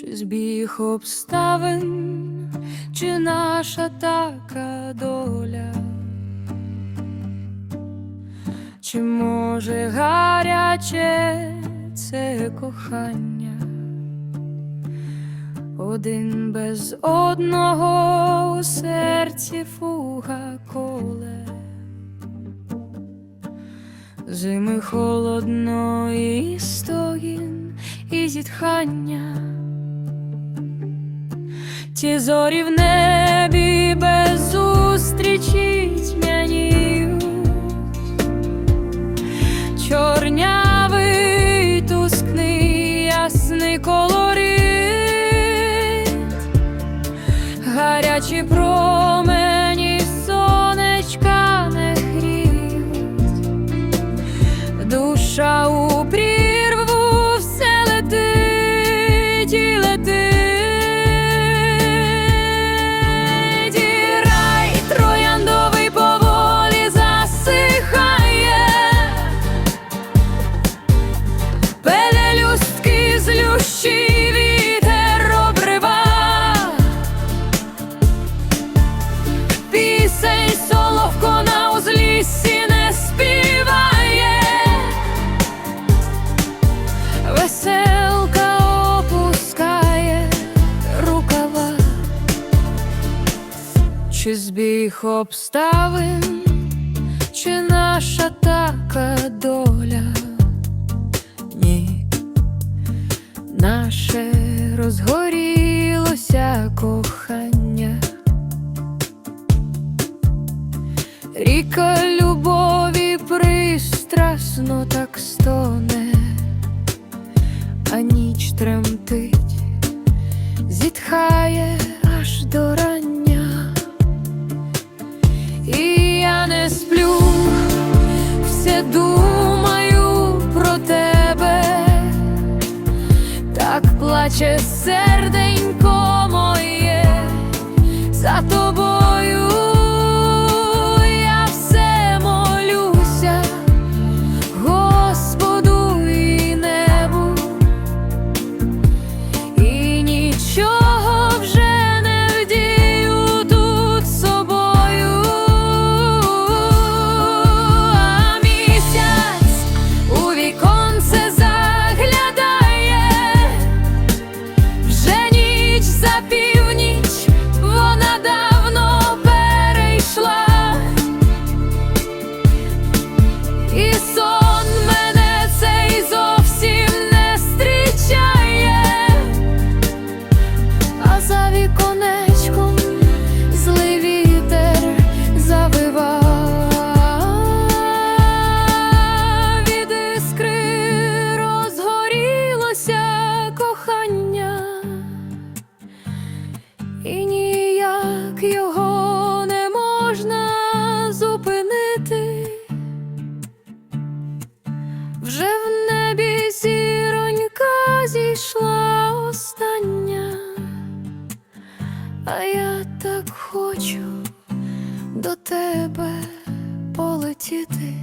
чи збіг обставин, чи наша така доля, чи може гаряче це кохання, один без одного у серці фуга коле. Зими холодно і стогін, і зітхання, ті зорі в небі без зустрічі тьмяніють, чорнявий тускний ясний колорит, чи збіг обставин, чи наша така доля? Ні, наше розгорілося кохання. Ріка любові пристрасно так стоне, а ніч тремтить, зітхає аж до рання, думаю про тебе, так плаче серденько моє за тобою. Зупинити. Вже в небі зіронька зійшла остання, а я так хочу до тебе полетіти.